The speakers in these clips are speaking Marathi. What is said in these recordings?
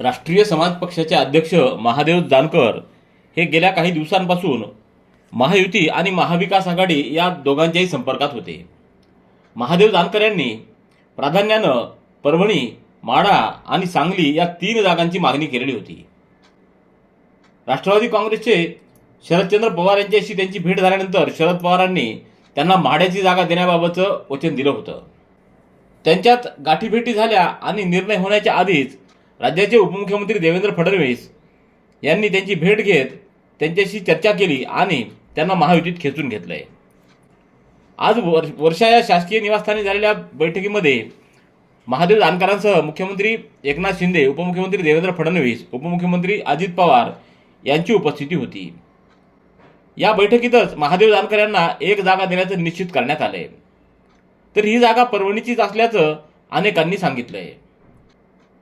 राष्ट्रीय समाज पक्षाचे अध्यक्ष महादेव जानकर हे गेल्या काही दिवसांपासून महायुती आणि महाविकास आघाडी या दोघांच्याही संपर्कात होते. महादेव जानकर यांनी प्राधान्यानं परभणी माढा आणि सांगली या तीन जागांची मागणी केलेली होती. राष्ट्रवादी काँग्रेसचे शरदचंद्र पवार यांच्याशी त्यांची भेट झाल्यानंतर शरद पवारांनी त्यांना माढ्याची जागा देण्याबाबतचं वचन दिलं होतं. त्यांच्यात गाठीभेटी झाल्या आणि निर्णय होण्याच्या आधीच राज्याचे उपमुख्यमंत्री देवेंद्र फडणवीस यांनी त्यांची भेट घेत त्यांच्याशी चर्चा केली आणि त्यांना महायुतीत खेचून घेतलंय. आज वर वर्षा या शासकीय निवासस्थानी झालेल्या बैठकीमध्ये महादेव जानकरांसह मुख्यमंत्री एकनाथ शिंदे उपमुख्यमंत्री देवेंद्र फडणवीस उपमुख्यमंत्री अजित पवार यांची उपस्थिती होती. या बैठकीतच महादेव जानकर यांना एक जागा देण्याचं निश्चित करण्यात आलंय. तर ही जागा परभणीचीच असल्याचं अनेकांनी सांगितलंय.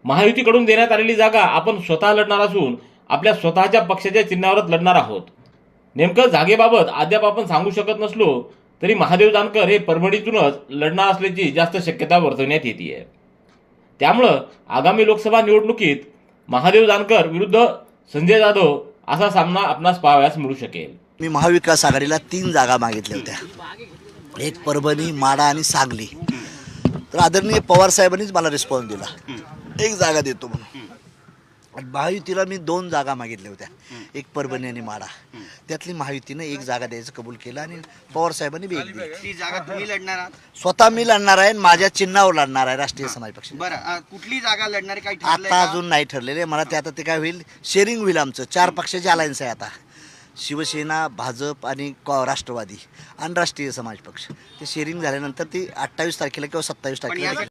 महायुतीकडून देण्यात आलेली जागा आपण स्वतः लढणार असून आपल्या स्वतःच्या पक्षाच्या चिन्हावरच लढणार आहोत. नेमकं जागेबाबत अद्याप आपण सांगू शकत नसलो तरी महादेव जानकर हे परभणीतूनच लढणार असल्याची जास्त शक्यता वर्तवण्यात येते त्यामुळं आगामी लोकसभा निवडणुकीत महादेव जानकर विरुद्ध संजय जाधव असा सामना आपणास पाहावयास मिळू शकेल. मी महाविकास आघाडीला तीन जागा मागितल्या होत्या. एक परभणी माडा आणि सांगली. तर आदरणीय पवार साहेबांनीच मला रिस्पॉन्स दिला. एक जागा देतो म्हणून. महायुतीला मी दोन जागा मागितल्या होत्या. एक परभणी आणि माडा त्यातली महायुतीनं एक जागा द्यायचं कबूल केलं आणि पवार साहेबांनी बी एक दिली. ती जागा तुम्ही लढणार आहात? स्वतः मी लढणार आहे आणि माझ्या चिन्हावर लढणार आहे राष्ट्रीय समाज पक्ष बरं अं, कुठली जागा लढणारी काही ठरलंय आता का? अजून नाही ठरलेले. मला ते आता ते काय होईल शेअरिंग होईल आमचं. चार पक्षाचे अलायन्स आहे आता. शिवसेना भाजप आणि कॉ राष्ट्रवादी आणि राष्ट्रीय समाज पक्ष ते शेअरिंग झाल्यानंतर ती अठ्ठावीस तारखेला किंवा सत्तावीस तारखेला